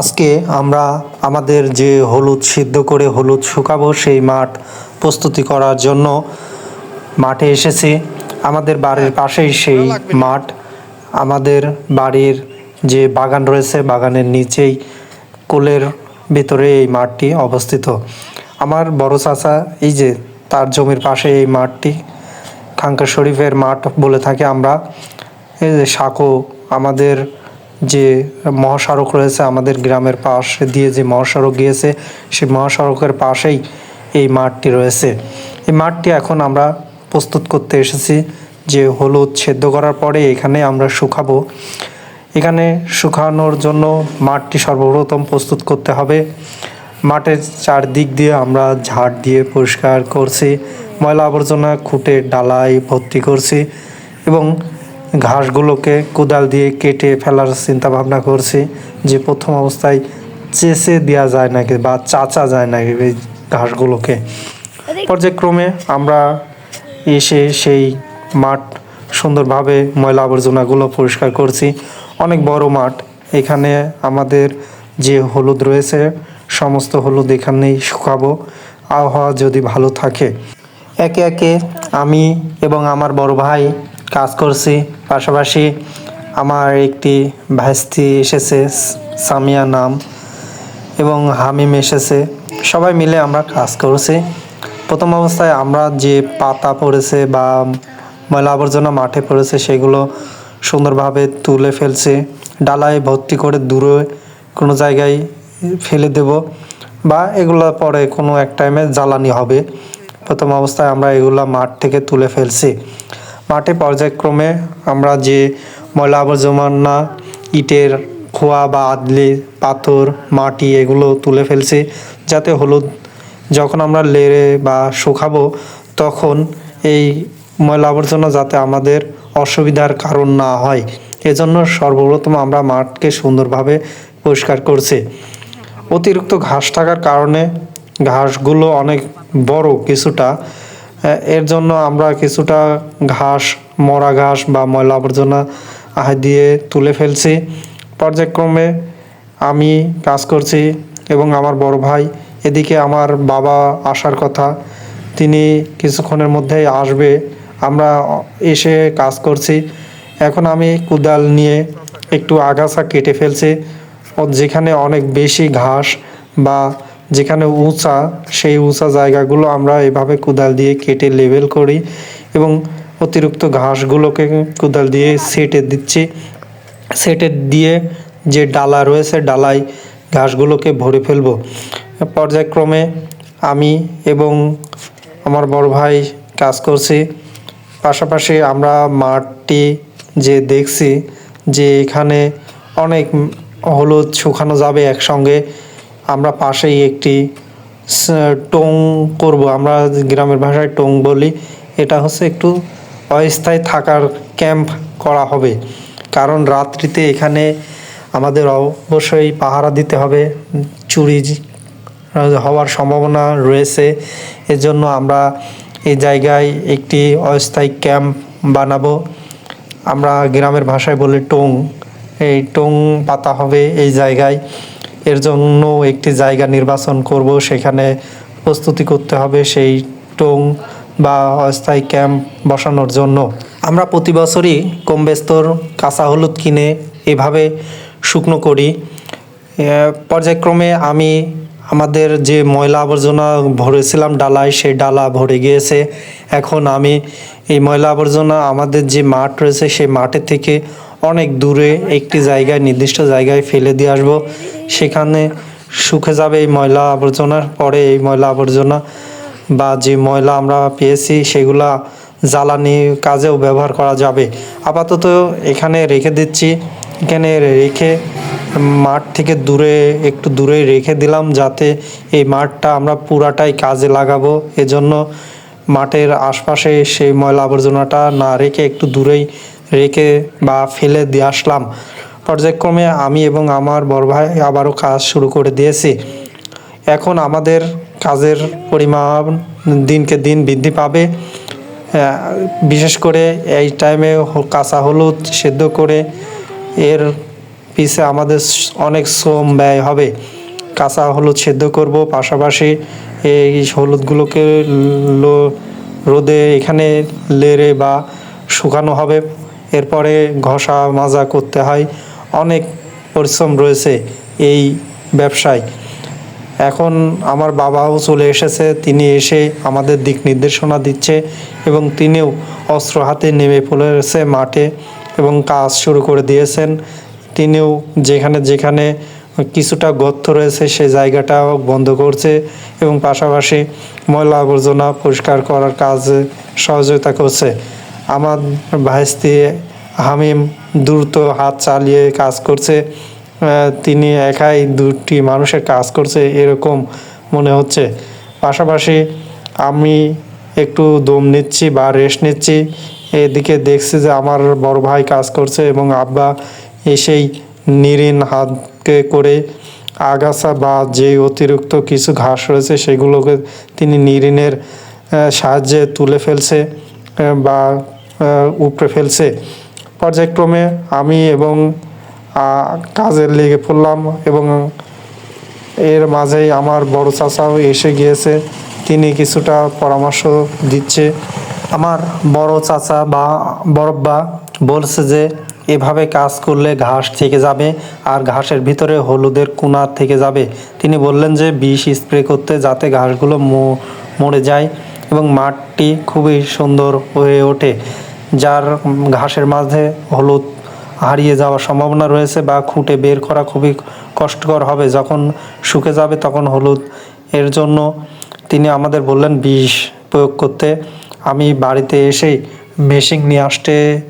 আজকে আমরা আমাদের যে হলুদ সিদ্ধ করে হলুদ শুকাবো সেই মাঠ প্রস্তুতি করার জন্য মাঠে এসেছি। আমাদের বাড়ির পাশেই সেই মাঠ। আমাদের বাড়ির যে বাগান রয়েছে, বাগানের নিচেই কোলের ভিতরে এই মাঠটি অবস্থিত। আমার বড় চাচা এই যে তার জমির পাশে এই মাঠটি খাঙ্কা শরীফের মাঠ বলে থাকি আমরা। এই যে সাঁকো আমাদের যে মহাসড়ক রয়েছে আমাদের গ্রামের পাশ দিয়ে যে মহাসড়ক গিয়েছে, সেই মহাসড়কের পাশেই এই মাঠটি রয়েছে। এই মাঠটি এখন আমরা প্রস্তুত করতে এসেছি যে হলুদ সেদ্ধ করার পরে এখানে আমরা শুকাবো। এখানে শুকানোর জন্য মাঠটি সর্বপ্রথম প্রস্তুত করতে হবে। মাঠের চারদিক দিয়ে আমরা ঝাড় দিয়ে পরিষ্কার করছি। ময়লা আবর্জনা খুঁটে, ডালায় ভর্তি করছি এবং ঘাসগুলোকে কোদাল দিয়ে কেটে ফেলার চিন্তা ভাবনা করছি যে প্রথম অবস্থায় চেষে দেওয়া যায় নাকি বা চাচা যায় নাকি এই ঘাসগুলোকে। পর্যায়ক্রমে আমরা এসে সেই মাঠ সুন্দরভাবে ময়লা আবর্জনাগুলো পরিষ্কার করছি। অনেক বড় মাঠ। এখানে আমাদের যে হলুদ রয়েছে সমস্ত হলুদ এখানেই শুকাবো। আবহাওয়া যদি ভালো থাকে একে একে আমি এবং আমার বড় ভাই কাজ করছি। পাশাপাশি আমার একটি ভাস্তি এসেছে, সামিয়া নাম, এবং হামিম এসেছে। সবাই মিলে আমরা কাজ করছি। প্রথম অবস্থায় আমরা যে পাতা পড়েছে বা ময়লা আবর্জনা মাঠে পড়েছে, সেগুলো সুন্দরভাবে তুলে ফেলছি। ডালায় ভর্তি করে দূরে কোনো জায়গায় ফেলে দেব বা এগুলো পরে কোনো এক টাইমে জ্বালানি হবে। প্রথম অবস্থায় আমরা এগুলো মাঠ থেকে তুলে ফেলছি। মাঠে পর্যায়ক্রমে আমরা যে ময়লা আবর্জনা, ইটের খোয়া বা আদলি, পাথর, মাটি এগুলো তুলে ফেলছি যাতে হলুদ, যখন আমরা লেড়ে বা শুকাবো তখন এই ময়লা আবর্জনা যাতে আমাদের অসুবিধার কারণ না হয়। এজন্য সর্বপ্রথম আমরা মাঠকে সুন্দরভাবে পরিষ্কার করছি। অতিরিক্ত ঘাস থাকার কারণে ঘাসগুলো অনেক বড় কিছুটা এর জন্য আমরা কিছুটা ঘাস, মরা ঘাস বা ময়লা আবর্জনা দিয়ে তুলে ফেলছি। পর্যায়ক্রমে আমি কাজ করছি এবং আমার বড় ভাই, এদিকে আমার বাবা আসার কথা, তিনি কিছুক্ষণের মধ্যেই আসবে। আমরা এসে কাজ করছি। এখন আমি কুদাল নিয়ে একটু আগাছা কেটে ফেলছি। যেখানে অনেক বেশি ঘাস বা যেখানে উঁচা, সেই উঁচা জায়গাগুলো আমরা এভাবে কোদাল দিয়ে কেটে লেবেল করি এবং অতিরিক্ত ঘাসগুলোকে কোদাল দিয়ে সেটে দিচ্ছি। সেটে দিয়ে যে ডালা রয়েছে, ডালায় ঘাসগুলোকে ভরে ফেলব। পর্যায়ক্রমে আমি এবং আমার বড় ভাই কাজ করছি। পাশাপাশি আমরা মাঠটি যে দেখছি যে এখানে অনেক হলুদ শুকানো যাবে একসঙ্গে। আমরা পাশেই একটি টোং করব। আমরা গ্রামের ভাষায় টোং বলি। এটা হচ্ছে একটু অস্থায়ী থাকার ক্যাম্প করা হবে। কারণ রাত্রিতে এখানে আমাদের অবশ্যই পাহারা দিতে হবে। চুরি হওয়ার সম্ভাবনা রয়েছে। এজন্য আমরা এই জায়গায় একটি অস্থায়ী ক্যাম্প বানাবো। আমরা গ্রামের ভাষায় বলি টোং। এই টোং পাতা হবে এই জায়গায়। এর জন্য একটি জায়গা নির্বাচন করব, সেখানে প্রস্তুতি করতে হবে সেই টোং বা অস্থায়ী ক্যাম্প বসানোর জন্য। আমরা প্রতি বছরই কম বেস্তর কাঁচা হলুদ কিনে এভাবে শুকনো করি। পর্যায়ক্রমে আমি আমাদের যে ময়লা আবর্জনা ভরেছিলাম ডালায়, সেই ডালা ভরে গিয়েছে। এখন আমি এই ময়লা আবর্জনা আমাদের যে মাঠ রয়েছে, সেই মাঠের থেকে অনেক দূরে একটি জায়গায়, নির্দিষ্ট জায়গায় ফেলে দিয়ে আসব। সেখানে শুকে যাবে এই ময়লা আবর্জনার। পরে এই ময়লা আবর্জনা বা যে ময়লা আমরা পেয়েছি, সেগুলা জ্বালানি কাজেও ব্যবহার করা যাবে। আপাতত এখানে রেখে দিচ্ছি। এখানে রেখে মাঠ থেকে দূরে, একটু দূরে রেখে দিলাম যাতে এই মাঠটা আমরা পুরাটাই কাজে লাগাবো। এজন্য মাঠের আশপাশে সেই ময়লা আবর্জনাটা না রেখে একটু দূরেই রেখে বা ফেলে দিয়ে আসলাম। পর্যায়ক্রমে আমি এবং আমার বড় ভাই আবারও কাজ শুরু করে দিয়েছি। এখন আমাদের কাজের পরিমাণ দিনকে দিন বৃদ্ধি পাবে। বিশেষ করে এই টাইমে কাঁচা হলুদ সেদ্ধ করে এর পিছে আমাদের অনেক শ্রম ব্যয় হবে। কাঁচা হলুদ সেদ্ধ করব, পাশাপাশি এই হলুদগুলোকে রোদে এখানে লেড়ে বা শুকানো হবে। এরপরে ঘষা মাজা করতে হয়। অনেক পরিশ্রম রয়েছে এই ব্যবসায়। এখন আমার বাবাও চলে এসেছে, তিনি এসে আমাদের দিক নির্দেশনা দিচ্ছে এবং তিনিও অস্ত্র হাতে নেমে পড়েছে মাঠে এবং কাজ শুরু করে দিয়েছেন। তিনিও যেখানে যেখানে কিছুটা গর্ত রয়েছে সেই জায়গাটাও বন্ধ করছে এবং পাশাপাশি ময়লা আবর্জনা পরিষ্কার করার কাজে সহযোগিতা করছে। আমার ভাইস্তি হামিম দ্রুত হাত চালিয়ে কাজ করছে। তিনি একাই দুটি মানুষের কাজ করছে এরকম মনে হচ্ছে। পাশাপাশি আমি একটু দম নিচ্ছি বা রেস্ট নিচ্ছি। এদিকে দেখছি যে আমার বড় ভাই কাজ করছে এবং আব্বা এসেই নিরিন হাতকে করে আগাছা বা যে অতিরিক্ত কিছু ঘাস রয়েছে সেগুলোকে তিনি নিরিনের সাহায্যে তুলে ফেলছে বা উপড়ে ফেলছে। পর্যায়ক্রমে আমি এবং আহ, কাজে লেগে পড়লাম এবং এর মাঝেই আমার বড় চাচাও এসে গিয়েছে। তিনি কিছুটা পরামর্শ দিচ্ছে। আমার বড় চাচা বা বড়ব্বা বলছে যে এভাবে কাজ করলে ঘাস থেকে যাবে আর ঘাসের ভিতরে হলুদের কুনা থেকে যাবে। তিনি বললেন যে বিষ স্প্রে করতে যাতে ঘাসগুলো মরে যায় এবং মাঠটি খুবই সুন্দর হয়ে ওঠে। যার ঘাসের মাঝে হলুদ হারিয়ে যাওয়ার সম্ভাবনা রয়েছে বা খুঁটে বের করা খুবই কষ্টকর হবে। যখন শুকে যাবে তখন হলুদ। এর জন্য তিনি আমাদের বললেন, বিষ প্রয়োগ করতে। আমি বাড়িতে এসেই মেশিন নিয়ে আসতে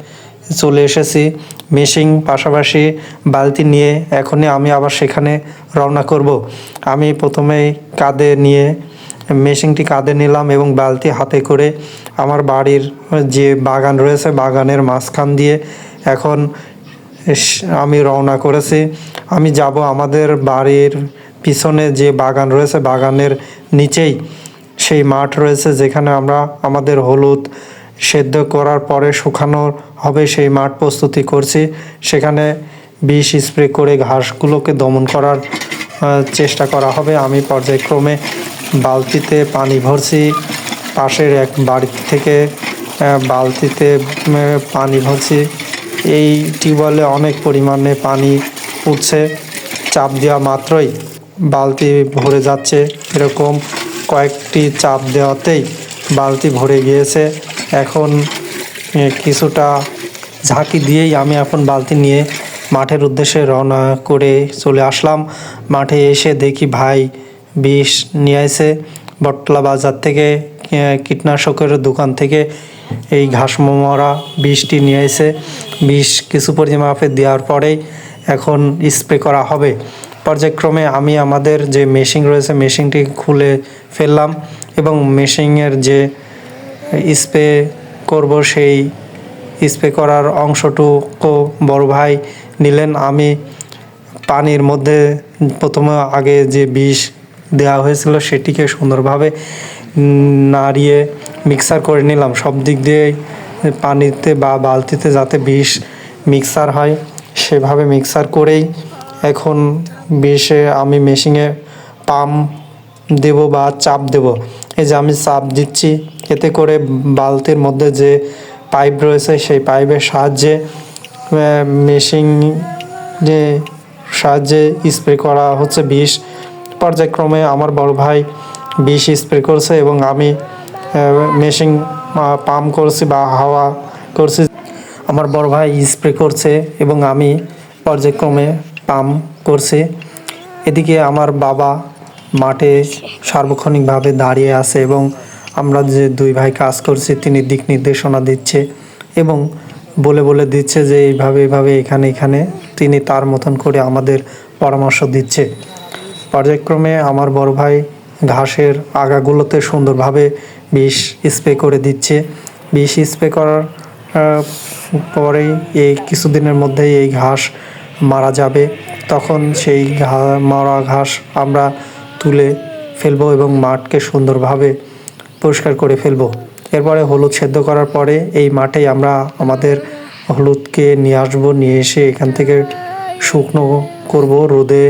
চলে এসেছি। মেশিন পাশাপাশি বালতি নিয়ে এখনই আমি আবার সেখানে রওনা করব। আমি প্রথমেই কাঁধে নিয়ে মেশিনটি কাঁধে নিলাম এবং বালতি হাতে করে আমার বাড়ির যে বাগান রয়েছে, বাগানের মাঝখান দিয়ে এখন আমি রওনা করেছি। আমি যাব আমাদের বাড়ির পিছনে যে বাগান রয়েছে, বাগানের নিচেই। সেই মাঠ রয়েছে যেখানে আমরা আমাদের হলুদ সেদ্ধ করার পরে শুকানো হবে সেই মাঠ প্রস্তুতি করছি। সেখানে বিষ স্প্রে করে ঘাসগুলোকে দমন করার চেষ্টা করা হবে। আমি পর্যায়ক্রমে বালতিতে পানি ভরছি। পাশের এক বাড়ি থেকে বালতিতে পানি ভরছি। এই টিউবওয়েলে অনেক পরিমাণে পানি উঠছে। চাপ দেওয়া মাত্রই বালতি ভরে যাচ্ছে। এরকম কয়েকটি চাপ দেওয়াতেই বালতি ভরে গিয়েছে। এখন কিছুটা ঝাঁকি দিয়েই আমি এখন বালতি নিয়ে মাঠের উদ্দেশ্যে রওনা করে চলে আসলাম। মাঠে এসে দেখি ভাই বিষ নিয়ে আসে বটলা বাজার থেকে কীটনাশকের দোকান থেকে এই ঘাস মরা বিষটি নিয়ে এসে বিষ কিছু পরিমাপে দেওয়ার পরেই এখন স্প্রে করা হবে। পর্যায়ক্রমে আমি আমাদের যে মেশিন রয়েছে, মেশিনটি খুলে ফেললাম এবং মেশিনের যে স্প্রে করব সেই স্প্রে করার অংশটুকু বড় ভাই নিলেন। আমি পানির মধ্যে প্রথমে আগে যে বিষ দেওয়া হয়েছিল, সেটিকে সুন্দরভাবে নাড়িয়ে মিক্সার করে নিলাম। সব দিক দিয়েই পানিতে বা বালতিতে যাতে বিষ মিক্সার হয়, সেভাবে মিক্সার করেই এখন বিষে আমি মেশিনে পাম্প দেব বা চাপ দেব। এই যে আমি চাপ দিচ্ছি, এতে করে বালতির মধ্যে যে পাইপ রয়েছে, সেই পাইপের সাহায্যে মেশিন যে সাহায্যে স্প্রে করা হচ্ছে বিষ। পর্যায়ক্রমে আমার বড় ভাই বিষ স্প্রে করছে এবং আমি মেশিন পাম্প করছি বা হাওয়া করছি। আমার বড় ভাই স্প্রে করছে এবং আমি পর্যায়ক্রমে পাম্প করছি। এদিকে আমার বাবা মাঠে সার্বক্ষণিকভাবে দাঁড়িয়ে আছে এবং আমরা যে দুই ভাই কাজ করছি, তিনি দিক নির্দেশনা দিচ্ছে এবং বলে বলে দিচ্ছে যে এইভাবে এইভাবে, এখানে এখানে। তিনি তার মতন করে আমাদের পরামর্শ দিচ্ছে। পর্যায়ক্রমে আমার বড় ভাই ঘাসের আগাগুলোতে সুন্দরভাবে বিষ স্প্রে করে দিচ্ছে। বিষ স্প্রে করার পরেই এই কিছুদিনের মধ্যেই এই ঘাস মারা যাবে। তখন সেই ঘা, মারা ঘাস আমরা তুলে ফেলব এবং মাঠকে সুন্দরভাবে পরিষ্কার করে ফেলব। এরপরে হলুদ সেদ্ধ করার পরে এই মাঠেই আমরা আমাদের হলুদকে নিয়ে আসব, নিয়ে এসে এখান থেকে শুকনো করব রোদে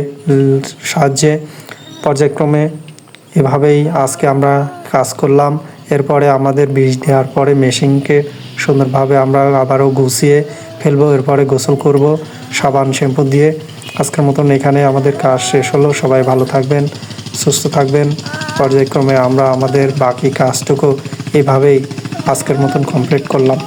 সাহায্যে। পর্যায়ক্রমে এভাবেই আজকে আমরা কাজ করলাম। এরপরে আমাদের বিষ দেওয়ার পরে মেশিনকে সুন্দরভাবে আমরা আবারও গুছিয়ে ফেলব। এরপরে গোসল করব, সাবান, শ্যাম্পু দিয়ে। আজকের মতন এখানে আমাদের কাজ শেষ হলো। সবাই ভালো থাকবেন, সুস্থ থাকবেন। পর্যায়ক্রমে আমরা আমাদের বাকি কাজটুকু এইভাবেই আজকের মতন কমপ্লিট করলাম।